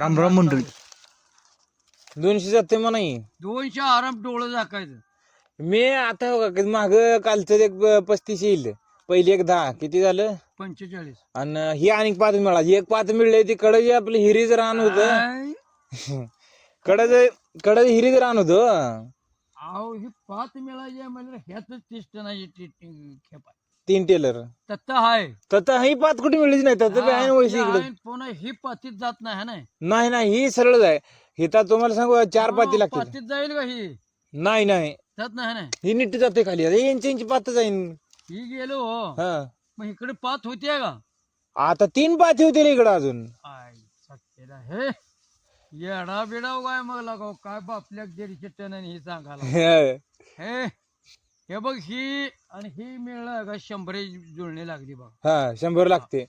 रामराम मंडळी. दोनशे जाते म्हणा ही. दोनशे आराम डोळं झाकायचं. मी आता माग कालचं एक पस्तीस येईल. पहिली एक दहा. किती झालं? पंचेचाळीस. आणि ही आणि पाच मिळाली. एक पाच मिळले ती कडं जे आपलं हिरीच रान होत. आय, कडं कडं हिरीच रान होत. अहो ही पाच मिळायची म्हणजे ह्याच तीस टनाची टी- टी- खेप आहे तीन टेलर. तत्त आहे तर ही पाच कुठे मिळलीच नाही तर हा, आहे वैसे ही इकडे. आहे, पुन्हा ही पातीत जात नाही है ना नाही नाही ही सरळच आहे. ही तर तुम्हाला सांगू चार पाती लागतील पातीत जाईल का ही? नाही नाही. जात नाही है ना ही नीट जाते खाली. आता इंच इंच पात जाईन ही गेलो हो. हा. मग इकडे पात होती का? आता तीन पाती होतील इकडं अजून. आय सत्तेला हे. येडा बिडा काय मग लगाव काय बापल्या दीडशे टन आणि ही सांगायला हा. हे बघ ही आणि ही मिळलं का शंभर जुळणी लागली बघ. हा शंभर लागते.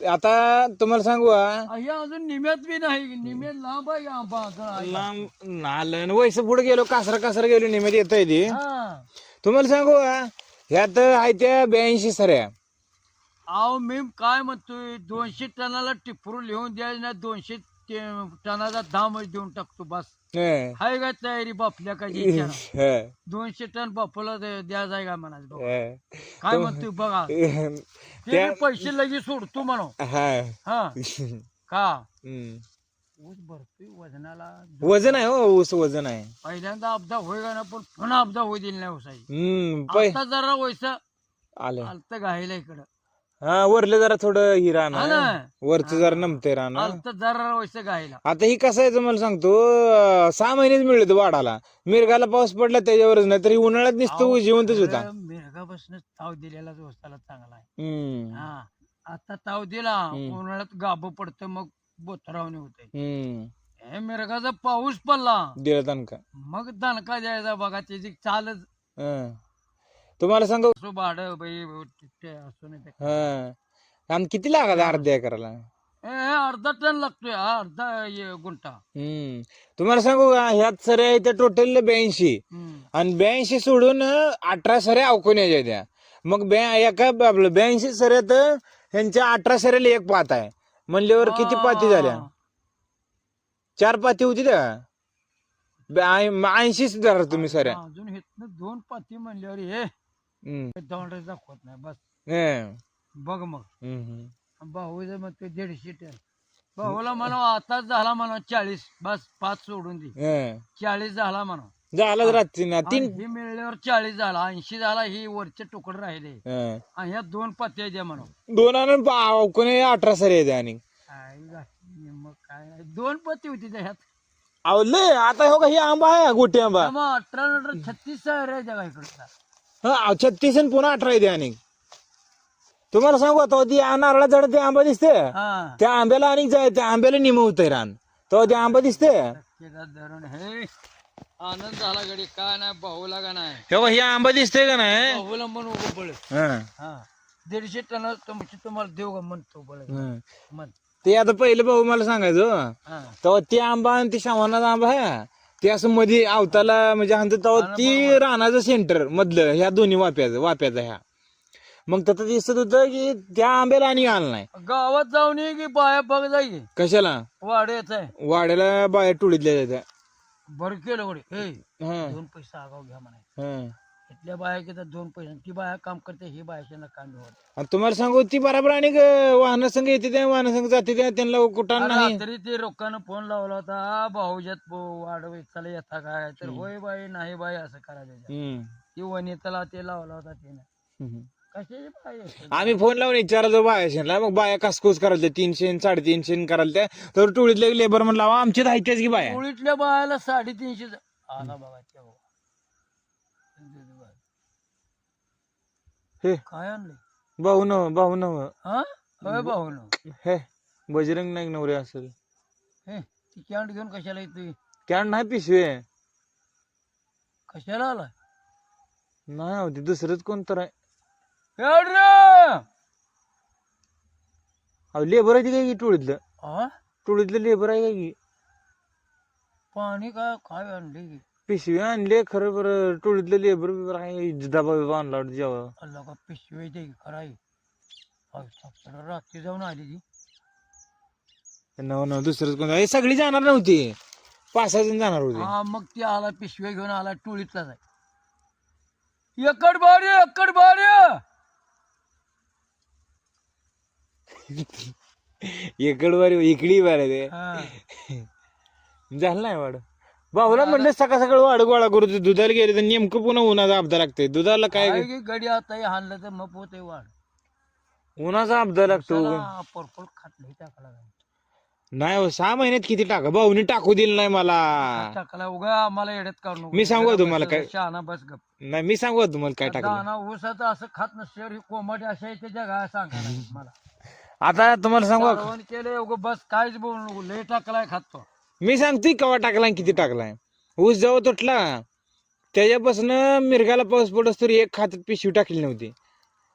आता तुम्हाला सांगू हा, हे अजून निम्यात बी नाही निम्यात लांब आहे आंबा आहे. लांब आलं वयस पुढे गेलो कासरा कासरा गेलो निमित येत ती. हा. तुम्हाला सांगू हा, ह्यात आहे त्या ब्याऐंशी सऱ्या. अहो मी काय म्हणतोय दोनशे टनाला टिपरू लिहून द्यायला नाही दोनशे ते- टनाचा दामच देऊन टाकतो बस. हं. हाय का तयारी बापल्या का विचारा हं. दोनशे टन बापूला दे- द्यायचा आहे का म्हणायचं बघ. हं. काय म्हणतोय बघा ते त्या- मी पैसे लगेच सोडतो म्हणू हा. हा का. ऊस भरतोय वजनाला वजन आहे हो ऊस वजन आहे पहिल्यांदा अपदा होय का ना पण पुन्हा अपदा होई दिली नाही उसाई हम्म पै आता जरा वैसा आलं आलत घायला इकडं हा वरलं जरा थोडं ही हा राहणार वरच जरा नमते राहणार आलत जरा वैसा घायला आता ही कसं आहे तुम्हाला सांगतो अं, सहा महिनेच मिळत वाढाला मिरगाला पाऊस पडला त्याच्यावरच नाही तरी उन्हाळ्यात नुसतं जिवंतच होता. मेघापासून ताव दिलेला उसाला चांगला आहे. हम्म. हा आता ताव दिला हम्म. उन्हाळ्यात गाभ पडतं मग बोथरावणी होते. हम्म. हे मिरगाचा पाऊस पडला. दिला तनका मग दणका द्यायचा बघा त्याची चालच हं. तुम्हाला सांगू? असो भाड बाई ते असो नाही ते. हा. आणि किती लागत अर्ध्या एकराला? हे अर्धा टन लागतोय हा, अर्धा हे गुंठा. हम्म. तुम्हाला सांगू का ह्यात सऱ्या आहे त्या टोटल ब्याऐंशी. हम्म. आणि ब्याऐंशी सोडून अं, अठरा सऱ्या अवकोण्याच्या त्या. मग ब्या एका आपलं ब्याऐंशी सऱ्यात ह्यांच्या अठरा सऱ्याला एक पात आहे. म्हणल्यावर किती पाती झाल्या? चार पाती होती त्या. ऐंशीच धरा तुम्ही सऱ्या. अजून दोन पाती म्हणल्यावर हे हम्म. दौंड दाखवत नाही बस. बघ मग. भाऊ जर म्हणतो दीडशे टन. भाऊला म्हणा आताच झाला म्हणा चाळीस. बस पाच सोडून दे. चाळीस झाला म्हणा झालंच रात्री ना. तीन ही मिळल्यावर चाळीस झाला. ऐंशी झाला ही वरचे तुकडे राहिले. आणि ह्या दोन पत्त्या द्या म्हणा दोन आणि अवकोणे अठरा सऱ्या आहेत आणि. काय घातली मग काय नाही. दोन पत्ती होती त्या ह्यात. अहो लय. आता हो का ही आंबा आहे गोटी आंबा. मग अठरा अठरा छत्तीस रे जगा इकडचा. हा छत्तीस आणि पुन्हा अठरा येते आणि. तुम्हाला सांगू आता ती नारळा झाड ते आंबा दिसते. हा. त्या आंब्याला आणि जाय त्या आंब्याला निम होतंय रान. तो ते आंबा दिसते. धरण हे आनंद झाला गडी काय नाही भाऊला का नाही? हे बघ, हे आंबा दिसतोय का नाही? भाऊला म्हणू उभं बळ. हं, हा. दीडशे टन तुमची तुम्हाला देऊ का म्हणतो बळ. हं. म्हण. ते आता पहिलं भाऊ मला सांगायचं हा. तेव्हा ते आंबा आणि ते शावानाचा आंबा आहे. ते असं मध्ये आवताला म्हणजे आणतो तेव्हा ती रानाचं सेंटर मधलं ह्या दोन्ही वाप्याचं वाप्याचं ह्या. मग तसं दिसत होतं की त्या आंब्याला आणि आलं नाही. गावात जाऊन ये की बाया बघ जाई. कशाला? वाड्याच आहे वाड्याला बाया टोळीतल्या जात्या. बरं केलं गडी हे दोन पैसे आगाव घ्या म्हणा हं. इथल्या बाया घेतात दोन पैसे. ती बाया काम करते ही बायाच्या काम होत. आणि तुम्हाला सांगू ती बराबर आणि वाहन संघ येते त्या वाहन संघ जाते त्या त्यांना कुठं नाही. रात्री ते लोकांना फोन लावला होता भाऊजात वाढव चला येता काय? तर होय बाई नाही बाई असं करायचं हं, ती वनिताला ते लावला होता तिने. कशाची बाई असते? आम्ही फोन लावून विचारायचो बाया मग बाया कासकूस करायला तीनशे न साडेतीनशे न करायला त्या? तर टोळीतले लेबर म्हणला "अहो, आमच्यात आहेत की बाया. पोळीतल्या बायाला साडेतीनशे आला बघा ते हो. हे. काय आणले? भाऊ न भाऊ न हा? होय भाऊ हे बजरंग नाईक नवरे असेल हे ती कॅन्ट घेऊन कशाला येतोय? कॅन नाही पिशवी. आहे. कशाला आला नाही होती दुसरंच कोणतर आहे एवढ! रे! अहो लेबर आहे काय की टोळीतलं? हा? टोळीतलं लेबर आहे काय की? पाणी काय काय आणले की? पिशवी आणले खरं बरं टोळीतलं लेबर बिबर आहे डबा बिबा आणला वाटतं जेव्हा अल्ला का पिशवी ते खरं आहे. रात्री जाऊन आली ती. नव नव दुसरंच कोण हे सगळी जाणार नव्हती. पाच सहा जण जाणार होते. हा मग ती आला पिशव्या घेऊन आला टोळीतलाच आहे. एकड बारी एकड बारी! इकडवारी इकडी वारे ते. झालं नाही वाढ भाऊला म्हणलं सकाळ सकाळ वाढ गोळा करू ते. दुधाला गेले तर नेमकं पुन्हा उन्हाचा अपदा लागतोय. दुधाला काय काय की गडी आता हे हाणलं तर मग होते वाढ. उन्हाचा अपदा लागतो परपळ खातलं टाकला नाही हो सहा महिन्यात किती टाका? भाऊनी टाकू दिलं नाही मला. टाकला उगा आम्हाला येड्यात काढू नको. मी सांगू का तुम्हाला काय? शहाणा बस गप. नाही मी सांगू का तुम्हाला काय टाकलं? दाना ऊसाचं असं खात नसल्यावर ही कोंबडी अशा येते जगा सांगा मला. आता तुम्हाला सांगू का? केलंय उगा बस काहीच बोलू नको. लय टाकलाय खातो मी सांगतोय कवा टाकलाय किती टाकलाय. ऊस जवळ तुटला त्याच्यापासून मिरगाला पाऊस पडस तरी एक खात्यात पिशवी टाकली नव्हती.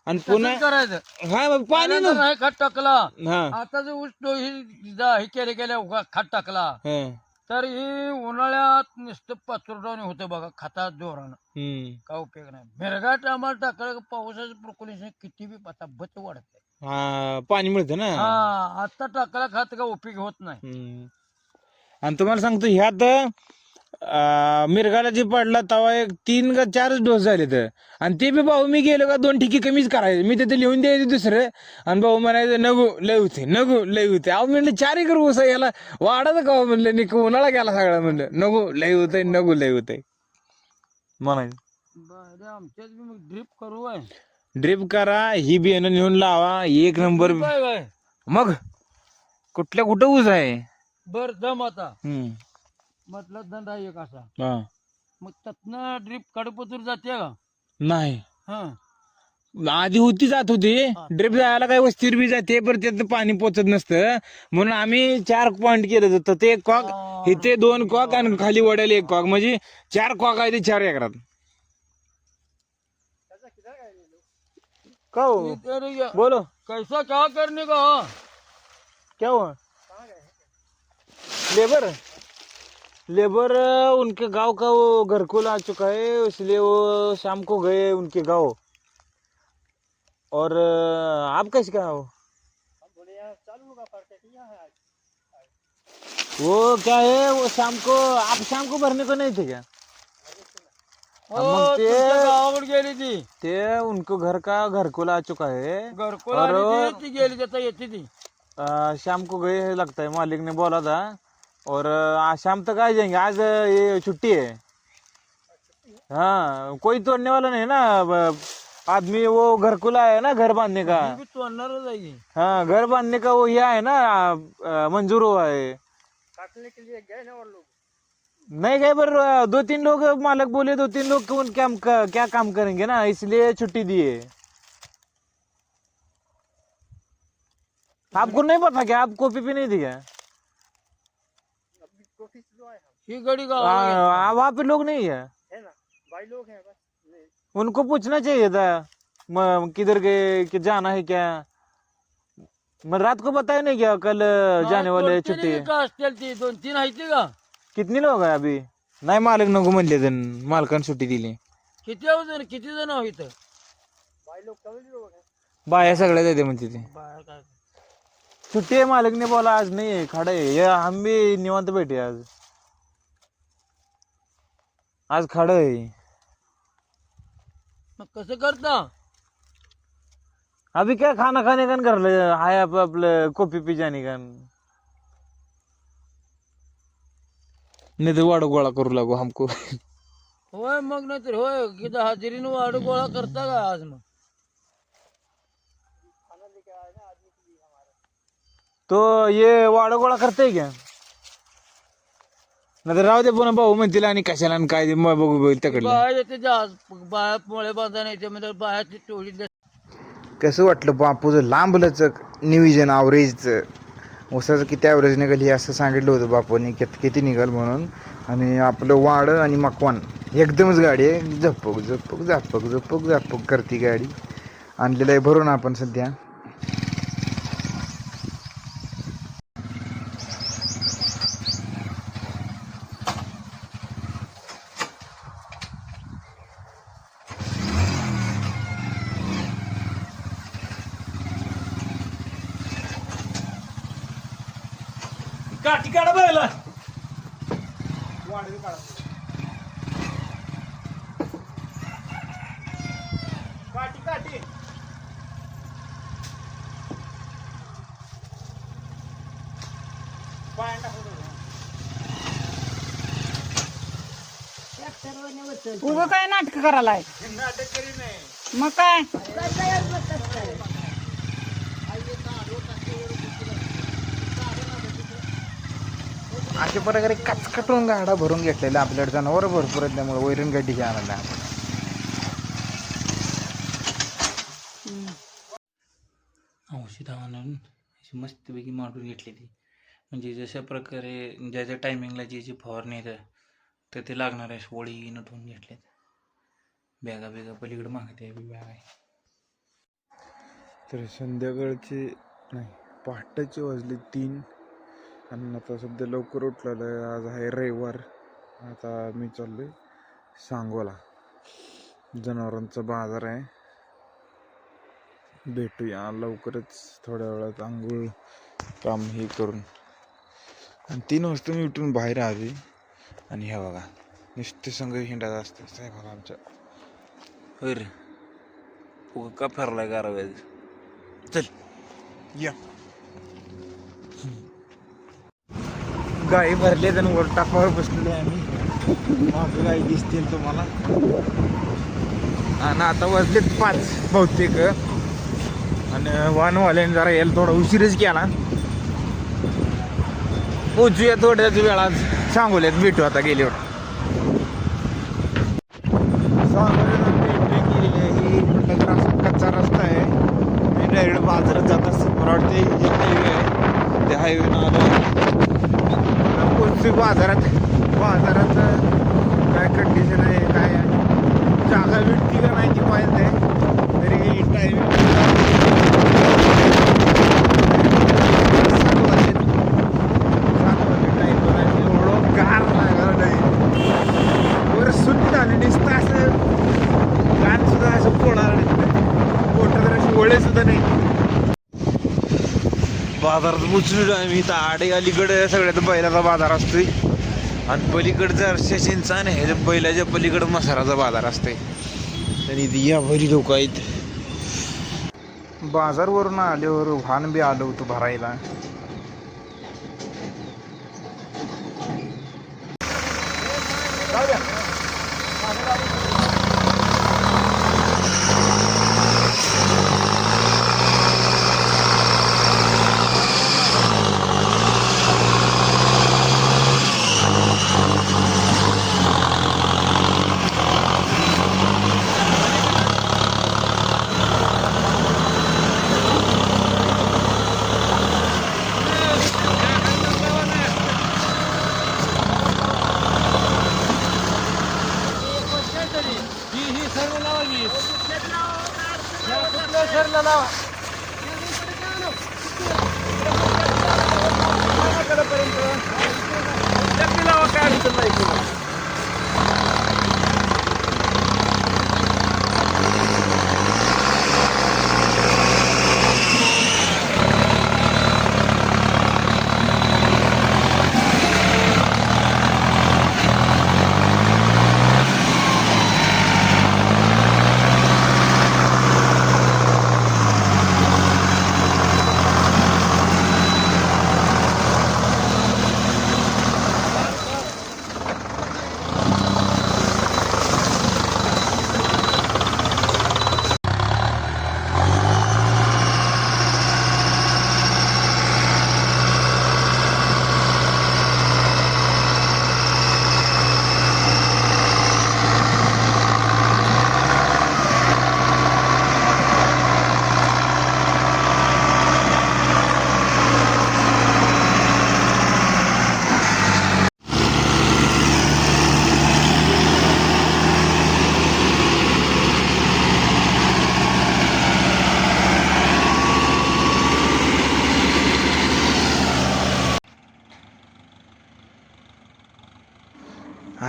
आणि पुन्हा करायचं. हा मग पाणी पहिल्यांदा नाही खात टाकला. हा. आता जो ऊस तो ही जा- हे केले गेले उगा खात टाकला. हा. तर ही उन्हाळ्यात नुसतं पाचुरडावणी होतं बघा खातात जोरानं. हम्म. काय उपयोग नाही. मिरगा टामाला टाकलं का पावसाचं प्रकुलेशन किती बी आता बच वाढत. हा पाणी मिळतं ना. हा आता टाकला खात का उपयोग होत नाही. हम्म. आणि तुम्हाला सांगतो ह्यात मिरगाला जे पडला तेव्हा एक तीन का चारच डोस झाले तर आणि ते बी भाऊ मी गेलो का दोन ठिकी कमीच करायचे. मी तिथे लिहून द्यायचे दुसरं. आणि भाऊ म्हणायचं नगू लय होते नगू लय होते. अहो म्हणलं चार एकर ऊस आहे याला वाढत का हो? म्हणलं निक उन्हाळा गेला सगळा. म्हणलं नगू लय होतंय नगू लय होतंय. म्हणायचं. बी मग ड्रिप करू आहे ड्रिप करा ही बियाणं नेऊन लावा एक नंबर मग कुठल्या कुठं ऊस आहे? बर दम आता हम्म. म्हटलं दंड आहे एक असा. हा. मग त्यातनं ड्रिप कडपतूर जाते का? नाही. हा. आधी होती जात होती. ड्रिप जायला काही वस्तीवर बी जाते पण त्यात पाणी पोचत नसतं. म्हणून आम्ही चार पॉइंट केलं होतं. ते एक कॉक इथे दोन कॉक आणि खाली वड्याला एक कॉक. म्हणजे चार कॉक आहे ते चार एकरात. का हो? इधर ये- बोलो. कैसा क्या करने का? क्या हुआ? लेबर? लेबर उनके गाँव का वो घरकुल आ चुका है इसलिए वो शाम को गए उनके गाँव। और आप कैसे कहा हो? वो क्या है वो शाम को आप शाम को भरने को नहीं थे क्या? मग ते- गेली ती ते उनको घर का घरकुल आ चुका है। घरकुल और- आली गेली त्याचा येते ती शाम को गए लगता है मालिक ने बोला था। और आज शाम तक आ जाएँगे। आज ये छुट्टी है। हाँ कोई तोड़ने वाला नहीं ना। आदमी वो घर खुला है ना घर बांधने का। ती. हाँ घर बांधने का वो यह है ना मंजूर हुआ है। काटने के लिए गए ना लोग? नहीं गए पर दो तीन लोग मालक बोले दो तीन लोग कौन क्या क्या काम करेंगे ना इसलिए छुट्टी दिए आपको नहीं पता क्या? आप कॉपी पे नहीं दी ही गडी गाव आ, वहाँ पे लोग नहीं है? उनको पूछना चाहिए था किधर गए कि जाना है क्या? मैं रात को बताया नहीं क्या कल जाने वाले छुट्टी। का असतील ती दोन तीन आहे का? कितने लोग हैं अभी? नाही मालक नको म्हणले तर मालकानं सुट्टी दिली। किती आहो जण किती जण आहो इथं? बाया सगळ्या देते म्हणते ते। सुट्टी है मालिक ने बोला आज नहीं है खड़ा है ये हम भी निवांत बैठे आज. आज खड़ा है। मग कसं करता? अभी क्या खाना खाने का कर ले हाय आप आपलं कॉफ़ी पी जाने का नहीं तो वाडो गोळा करू लागू हमको। होय मग नाही तर होय किती हजेरीनं वाढ गोळा करता का आज मग? तो ये वाडो गोळा करते क्या? नाही राहू दे पुन्हा भाऊ म्हणतील आणि कशाला आणि काय ते मग बघू बघू तिकडलं. येते जहाज मोळे म्हणजे टोळी कसं वाटलं बापूचं लांबलचक निविजन ॲव्हरेजचं ऊसाचं किती ॲव्हरेज निघाल हे असं सांगितलं होतं बापूने कित किती निघाल म्हणून. आणि आपलं वाड आणि मकवान एकदमच गाडी आहे. झपक झपक झपक झपक झपक करते गाडी. आणलेलं आहे भरून आपण सध्या. काठी काढा बायला काठी काठी. उगं काय नाटक करायलाय? नाटक करी नाही मग काय? अशा प्रकारे कचकटून गाडा भरून घेतलेला आपल्याकडे जनावर भरपूर आहेत त्यामुळे वैरण गाडी घ्या आणला आपण औषध आणून अशी मस्तपैकी मांडून घेतली ती म्हणजे जशा प्रकारे ज्या ज्या टायमिंगला जी जी फवारणी येतं तर ते लागणाऱ्या वळीनं धुवून घेतल्यात बॅगा बिगा पलीकडे मागते बॅग आहे. तर संध्याकाळचे नाही पहाटेचे वाजले तीन. आणि आता सध्या लवकर उठलेलं आहे. आज आहे रविवार. आता मी चाललो आहे सांगोला. जनावरांचा बाजार आहे. भेटूया लवकरच थोड्या वेळात आंघोळ काम हे करून. आणि तीन वाजता मी उठून बाहेर आली आणि ह्या बघा नुसते संघ हिंडायचं असते बघा आमच्या. अरे का फिरलाय गारव्याज चल या. गाई भरले आणि वर टाकावर बसलेले आम्ही. मागे गाई दिसतील तुम्हाला. आणि आता वाजलेत पाच बहुतेक. आणि वाहनवाल्याने जरा यायला थोडा उशीरच केला. पोचूया थोड्याच वेळात सांगोल्यात भेटू आता गेल्यावर. सांगोल्यात भेट केलेली आहे म्हटलं तर असा कच्चा रस्ता आहे मी डायरेक्ट बाजारात जात असतो मला वाटते हे हायवे आहे त्या हायवेनं आलं बाजारात बाजारात काय कंडिशन आहे काय आहे. जागा भेटती का नाही ती पाहिजे नाही तरी टायमिंग एवढं गार लागलं नाही वर सुट्टी झाली नुसतं असं गाण सुद्धा असं पोळणार पोट तर अशी ओळे सुद्धा नाही बाजारात पोचलो आहे मी इथं आडे अलीकडे सगळ्यात बैलाचा बाजार असतोय. आणि पलीकडचा अर्शेशींचा आणि ह्याच्या बैलाच्या पलीकडं मसाराचा बाजार असतोय. तरी इथे या भरी लोक आहेत. बाजारवरून आल्यावर वाहन बी आलं होतं भरायला. ही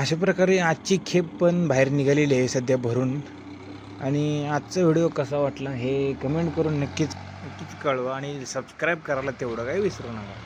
अशा प्रकारे आजची खेप पण बाहेर निघालेली आहे सध्या भरून. आणि आजचा व्हिडिओ कसा वाटला हे कमेंट करून नक्कीच नक्कीच कळवा आणि सबस्क्राईब करायला तेवढं काही विसरू नका.